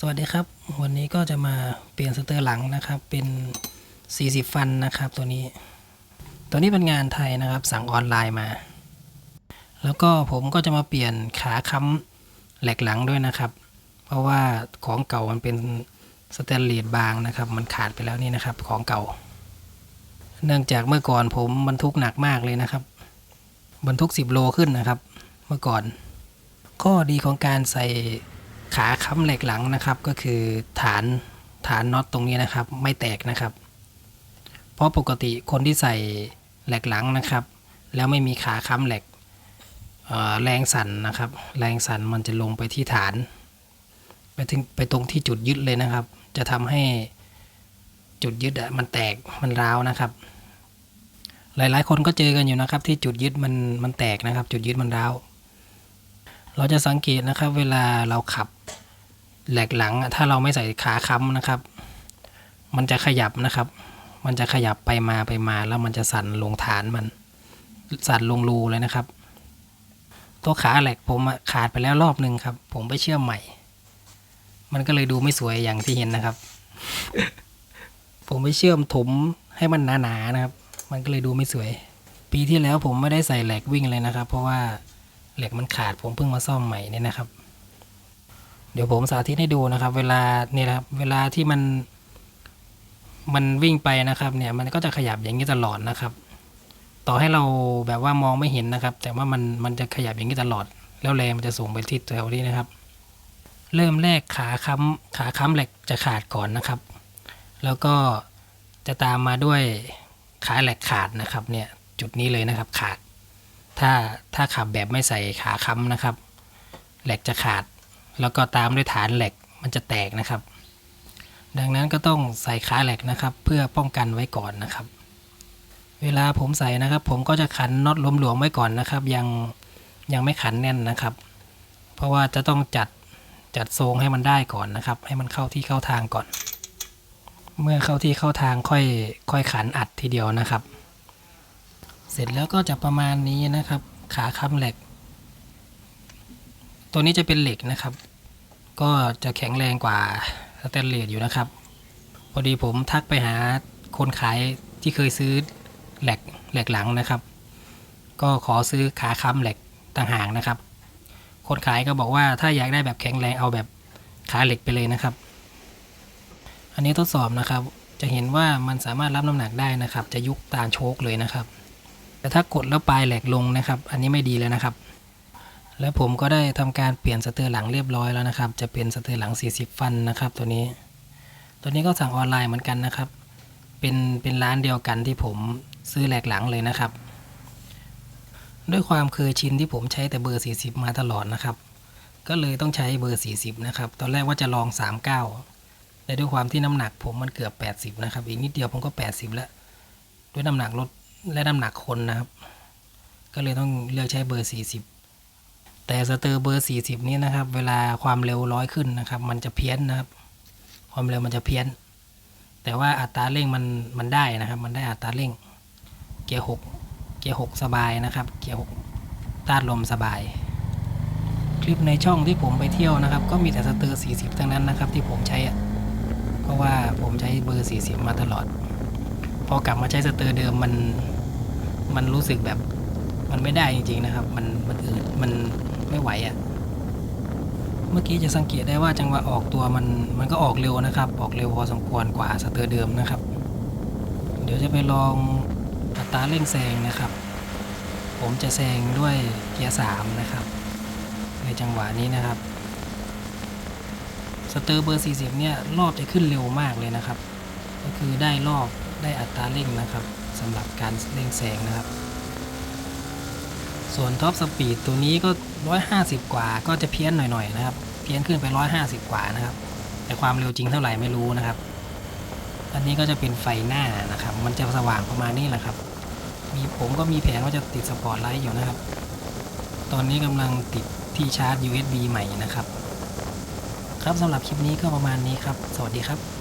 สวัสดีครับ วันนี้ก็จะมาเปลี่ยนสเตอร์หลังนะครับ เป็น 40 ฟันนะครับ ตัวนี้ ตัวนี้เป็นงานไทยนะครับ สั่งออนไลน์มา แล้วก็ผมก็จะมาเปลี่ยนขาค้ำแหลกหลังด้วยนะครับ เพราะว่าของเก่ามันเป็นสแตนเลสบางนะครับ มันขาดไปแล้วนี่นะครับ ของเก่า เนื่องจากเมื่อก่อนผมบรรทุกหนักมากเลยนะครับ บรรทุก 10 โลขึ้นนะครับ เมื่อก่อน ข้อดีของการใส่ ขาค้ำเหล็กหลังนะครับ ก็คือฐานฐานน็อตตรงนี้นะครับ ไม่แตกนะครับ เพราะปกติคนที่ใส่เหล็กหลังนะครับ แล้วไม่มีขาค้ำเหล็กแรงสั่นนะครับ แรงสั่นมันจะลงไปที่ฐาน ไปถึงไปตรงที่จุดยึดเลยนะครับ จะทำให้จุดยึดอะมันแตกมันร้าวนะครับ หลายๆ คนก็เจอกันอยู่นะครับ ที่จุดยึดมันมันแตกนะครับ จุดยึดมันร้าวเราจะสังเกตนะครับ เวลาเราขับ แหลกหลังถ้าเราไม่ใส่ขาค้ำนะครับ มันจะขยับนะครับ มันจะขยับไปมาไปมาแล้วมันจะสั่นลงฐานมัน สั่นลงรูเลยนะครับ ตัวขาแหลกผมขาดไปแล้วรอบหนึ่งครับ ผมไปเชื่อมใหม่ มันก็เลยดูไม่สวยอย่างที่เห็นนะครับ ผมไปเชื่อมถมให้มันหนาๆนะครับ มันก็เลยดูไม่สวย ปีที่แล้วผมไม่ได้ใส่แหลกวิ่งเลยนะครับ เพราะว่าเหล็กมันขาดผมเพิ่งมาซ่อมใหม่เนี่ยนะครับ เดี๋ยวผมสาธิตให้ดูนะครับ เวลาเนี่ยนะครับเวลาที่มันมันวิ่งไปนะครับเนี่ยมันก็จะขยับอย่างนี้ตลอดนะครับ ต่อให้เราแบบว่ามองไม่เห็นนะครับ แต่ว่ามันมันจะขยับอย่างนี้ตลอด แล้วแรงมันจะส่งไปที่แถวนี้นะครับ เริ่มแรกขาค้ำขาค้ำเหล็กจะขาดก่อนนะครับ แล้วก็จะตามมาด้วยขาเหล็กขาดนะครับเนี่ยจุดนี้เลยนะครับขาด ถ้าถ้าขับแบบไม่ใส่ขาค้ำนะครับเหล็กจะขาด แล้วก็ตามด้วยฐานเหล็กมันจะแตกนะครับ ดังนั้นก็ต้องใส่ขาเหล็กนะครับ เพื่อป้องกันไว้ก่อนนะครับ เวลาผมใส่นะครับ ผมก็จะขันน็อตหลวมๆไว้ก่อนนะครับ ยังยังไม่ขันแน่นนะครับ เพราะว่าจะต้องจัดจัดทรงให้มันได้ก่อนนะครับ ให้มันเข้าที่เข้าทางก่อน เมื่อเข้าที่เข้าทางค่อยค่อยขันอัดทีเดียวนะครับ เสร็จแล้วก็จะประมาณนี้นะครับ ขาค้ำเหล็ก ตัวนี้จะเป็นเหล็กนะครับ ก็จะแข็งแรงกว่าสแตนเลสอยู่นะครับ พอดีผมทักไปหาคนขายที่เคยซื้อแหลกแหลกหลังนะครับ ก็ขอซื้อขาค้ำเหล็กต่างหากนะครับ คนขายก็บอกว่าถ้าอยากได้แบบแข็งแรงเอาแบบขาเหล็กไปเลยนะครับ อันนี้ทดสอบนะครับ จะเห็นว่ามันสามารถรับน้ำหนักได้นะครับ จะยุกตามโชคเลยนะครับ แต่ถ้ากดแล้วปลายแหลกลงนะครับ อันนี้ไม่ดีแล้วนะครับ แล้วผมก็ได้ทำการเปลี่ยนสเตอร์หลังเรียบร้อยแล้วนะครับ จะเป็นสเตอร์หลัง 40 ฟันนะครับ ตัวนี้ ตัวนี้ก็สั่งออนไลน์เหมือนกันนะครับ เป็นเป็นร้านเดียวกันที่ผมซื้อแหลกหลังเลยนะครับ ด้วยความเคยชินที่ผมใช้แต่เบอร์ 40 มาตลอดนะครับ ก็เลยต้องใช้เบอร์ 40 นะครับ ตอนแรกว่าจะลอง 39 แต่ด้วยความที่น้ำหนักผมมันเกือบ 80 นะครับ อีกนิดเดียวผมก็ 80 แล้ว ด้วยน้ำหนักรถและน้ำหนักคนนะครับ ก็เลยต้องเลือกใช้เบอร์ 40 แต่สเตอร์เบอร์ 40 นี้นะครับ เวลาความเร็วร้อยขึ้นนะครับ มันจะเพี้ยนนะครับ ความเร็วมันจะเพี้ยน แต่ว่าอัตราเร่งมันมันได้นะครับ มันได้อัตราเร่ง เกียร์หกเกียร์หกสบายนะครับ เกียร์หกต้านลมสบาย คลิปในช่องที่ผมไปเที่ยวนะครับ ก็มีแต่สเตอร์ 40 ทั้งนั้นนะครับ ที่ผมใช้อะเพราะว่าผมใช้เบอร์ 40 มาตลอด พอกลับมาใช้สเตอร์เดิมมันมันรู้สึกแบบมันไม่ได้จริงๆนะครับ มันมันอืดมัน ไหวอะ่ะ เมื่อกี้จะสังเกตได้ว่าจังหวะออกตัวมันมันก็ออกเร็วนะครับ ออกเร็วพอสมควรกว่าสเตอร์เดิมนะครับ เดี๋ยวจะไปลองอัตราเร่งแซงนะครับ ผมจะแซงด้วยเกียร์สามนะครับ ในจังหวะนี้นะครับสเตอร์เบอร์ 40 เนี่ยรอบจะขึ้นเร็วมากเลยนะครับ ก็คือได้รอบได้อัตราเร่งนะครับสำหรับการเร่งแซงนะครับ ส่วนท็อปสปีดตัวนี้ก็ 150 กว่าก็จะเพี้ยนหน่อยๆนะครับ เพี้ยนขึ้นไป 150 กว่านะครับ แต่ความเร็วจริงเท่าไหร่ไม่รู้นะครับ อันนี้ก็จะเป็นไฟหน้านะครับ มันจะสว่างประมาณนี้แหละครับ มีผมก็มีแผนว่าจะติดสปอร์ตไลท์อยู่นะครับ ตอนนี้กำลังติดที่ชาร์จ USB ใหม่นะครับ ครับสำหรับคลิปนี้ก็ประมาณนี้ครับ สวัสดีครับ